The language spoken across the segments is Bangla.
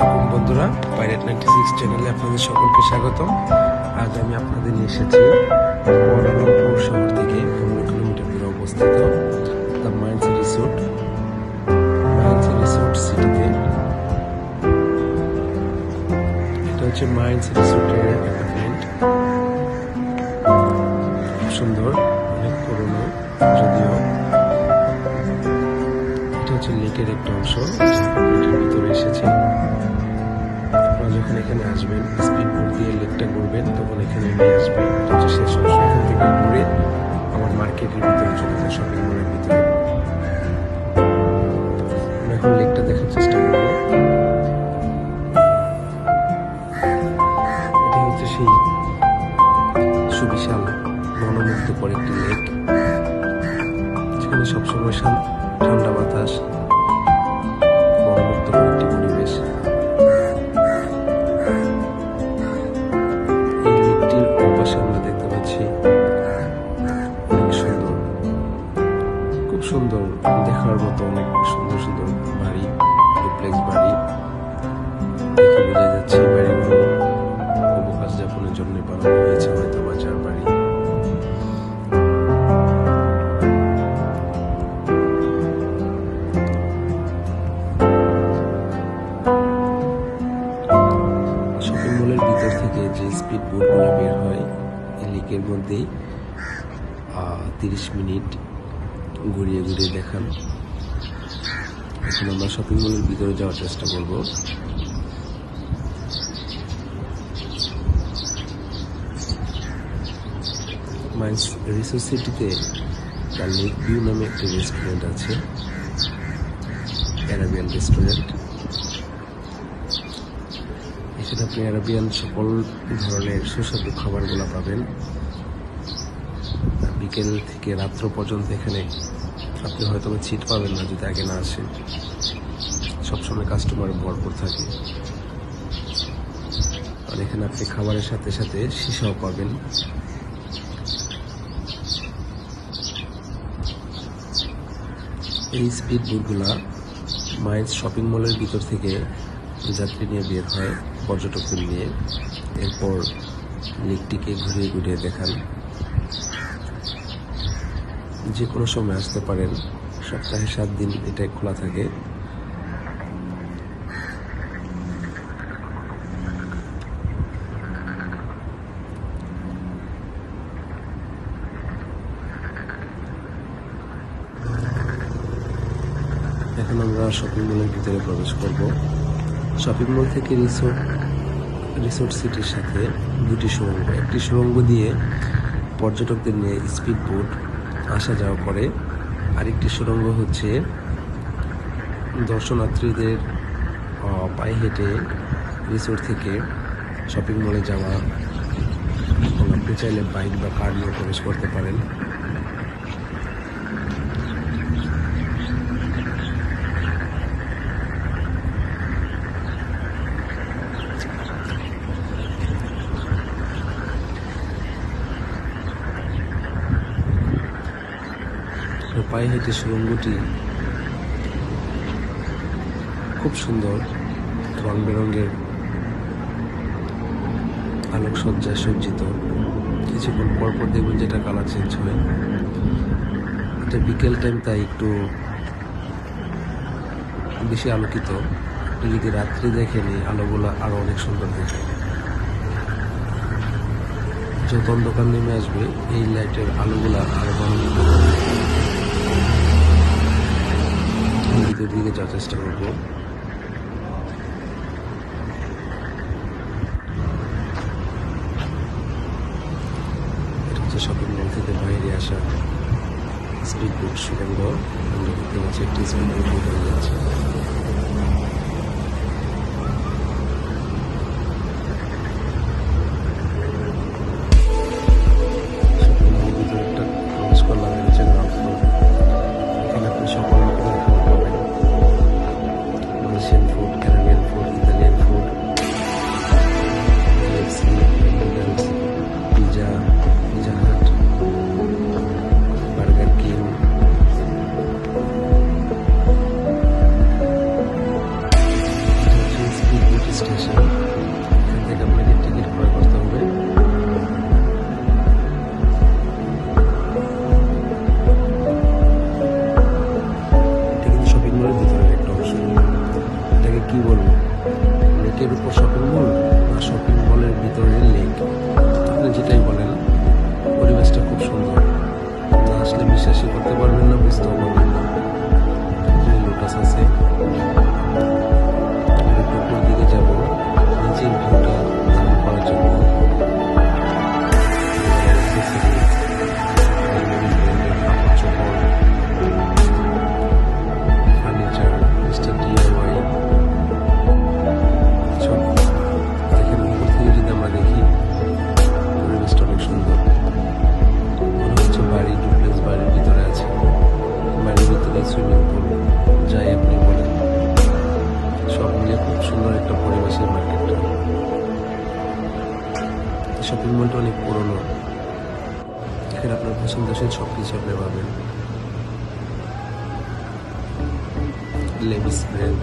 আলাইকুম বন্ধুরা পাইরেট নাইনটি সিক্স চ্যানেলে আপনাদের সকলকে স্বাগতম। আজ আমি আপনাদের নিয়ে এসেছি কুয়ালালামপুর শহর থেকে পনেরো কিলোমিটার দূরে অবস্থিত the mines resort mines resort সিটিতে এটা হচ্ছে মাইন্স রিসোর্টের অ্যাপার্টমেন্ট খুব সুন্দর, অনেক পুরনো, যদিও হচ্ছে লেকের একটা অংশ ভিতরে এসেছে। যখন এখানে আসবেন স্পিড বোট দিয়ে লেকটা ঘুরবেন তখন এখানে নিয়ে আসবেন সেই সব এখান থেকে ঘুরে আমার মার্কেটের ভিতরে চলে যায় শপিং মলের ভিতরে। তিরিশ মিনিট ঘুরিয়ে ঘুরিয়ে দেখান। এখন আমরা শপিং মলের ভিতরে যাওয়ার চেষ্টা করব। মাইন্স রিসোর্স সিটিতে তার লেক ভিউ নামে একটি রেস্টুরেন্ট আছে। অ্যারাবিয়ান রেস্টুরেন্ট এখানে আপনি অ্যারাবিয়ান সকল ধরনের সুস্বাদু খাবারগুলো পাবেন। বিকেল থেকে রাত্র পর্যন্ত এখানে আপনি হয়তো ছিট পাবেন না যদি আগে না আসেন সবসময় কাস্টমার ভরপুর থাকে। আর এখানে আপনি খাবারের সাথে সাথে সীসাও পাবেন। এই স্পিড বোটগুলা মাইন্স শপিং মলের ভিতর থেকে যাত্রী নিয়ে বের হয়, পর্যটকদের নিয়ে। এরপর লেকটিকে ঘুরিয়ে ঘুরিয়ে দেখান। যে কোনো সময় আসতে পারেন। সপ্তাহে সাত দিন এটা খোলা থাকে। এখন আমরা শপিং মলের ভিতরে প্রবেশ করব। শপিং মল থেকে রিসোর্ট রিসোর্ট সিটির সাথে দুটি সুড়ঙ্গ, একটি সুড়ঙ্গ দিয়ে পর্যটকদের নিয়ে স্পিড বোট আসা যাওয়া করে। আরেকটি সুড়ঙ্গ হচ্ছে দর্শনার্থীদের পায়ে হেঁটে রিসোর্ট থেকে শপিং মলে যাওয়া। আপনি চাইলে বাইক বা কার নিয়ে প্রবেশ করতে পারেন আর পায়ে হেঁটে সুরঙ্গটি খুব সুন্দর রং বেরঙের আলোকসজ্জায় সজ্জিত। কিছুক্ষণ পর পর দেখবেন যেটা কালার চেঞ্জ হয়। এটা বিকেল টাইম তাই একটু বেশি আলোকিত। যদি রাত্রে দেখেনি, আলোগুলো আরও অনেক সুন্দর দেখে যত অন্ধকার নেমে আসবে, এই লাইটের আলোগুলা আরও বর্ণিত হবে। আমি ভিতর দিকে যাওয়ার চেষ্টা করব শপিং মল থেকে বাইরে আসা স্পিড বোট সুগন্ধ আমরা দেখতে পাচ্ছি একটি স্পিড বোট যাচ্ছে। আসলে বিশ্বাসই করতে পারবেন না, বুঝতেও পারবেন না। লোটাস আছে আমি দিকে যাব নিজের ভিউটা ধারণ করার জন্য। শপিং মলটা অনেক পুরনো। এখানে আপনার পছন্দসই সব কিছু আপনি পাবেন। লেভিস ব্র্যান্ড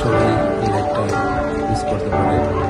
সবাই এই রাইডটা মিস করতে পারে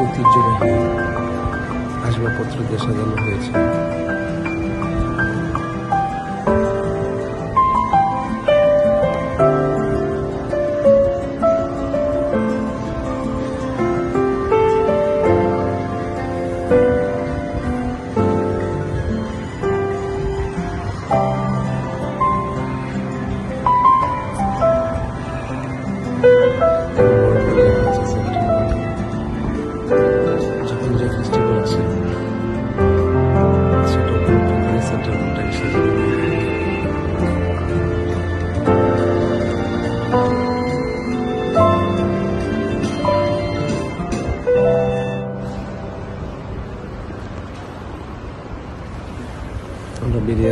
ঐতিহ্যবাহী আসবাবপত্র দিয়ে সাজানো হয়েছে।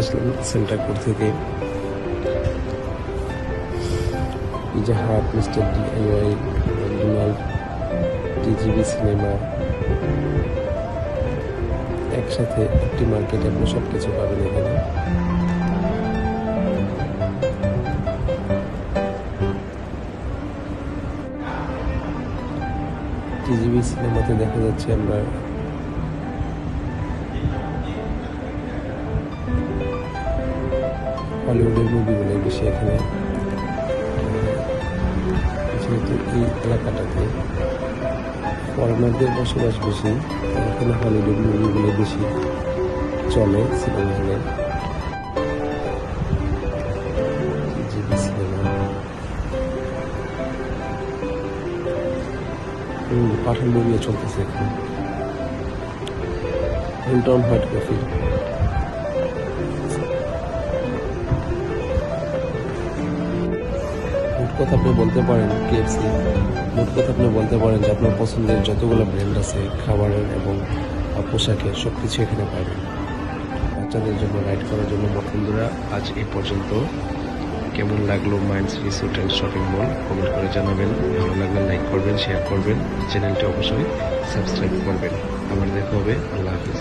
আসলাম সেন্টার কোড থেকে। Pizza hut mister DIY McDonald TGB cinema. একসাথে একটি মার্কেটে আপনি সব কিছু পাবেন এখানে। টিজিবি সিনেমাতে দেখা যাচ্ছে আমরা হলিউডের মুভিগুলো বেশি এখানে যেহেতু এই এলাকাটাতে ফরেনারদের বসবাস বেশি এখানে হলিউড মুভিগুলো বেশি চলে সিনেমা হলে। পাঠান মুভিও চলতেছে এখানে। হোয়াইট কফি কথা আপনি বলতে পারেন কেএফসি মোট কথা আপনি বলতে পারেন যে আপনার পছন্দের যতগুলো ব্র্যান্ড আছে, খাবারের এবং পোশাকের সব কিছু এখানে পাবেন। বাচ্চাদের জন্য রাইড করার জন্য। বন্ধুরা, আজ এই পর্যন্ত। কেমন লাগল minds resort and shopping mall comment করে জানাবেন। ভালো লাগলে লাইক করবেন শেয়ার করবেন। চ্যানেলটি অবশ্যই সাবস্ক্রাইব করবেন। আবার দেখা হবে। আল্লাহ হাফিজ।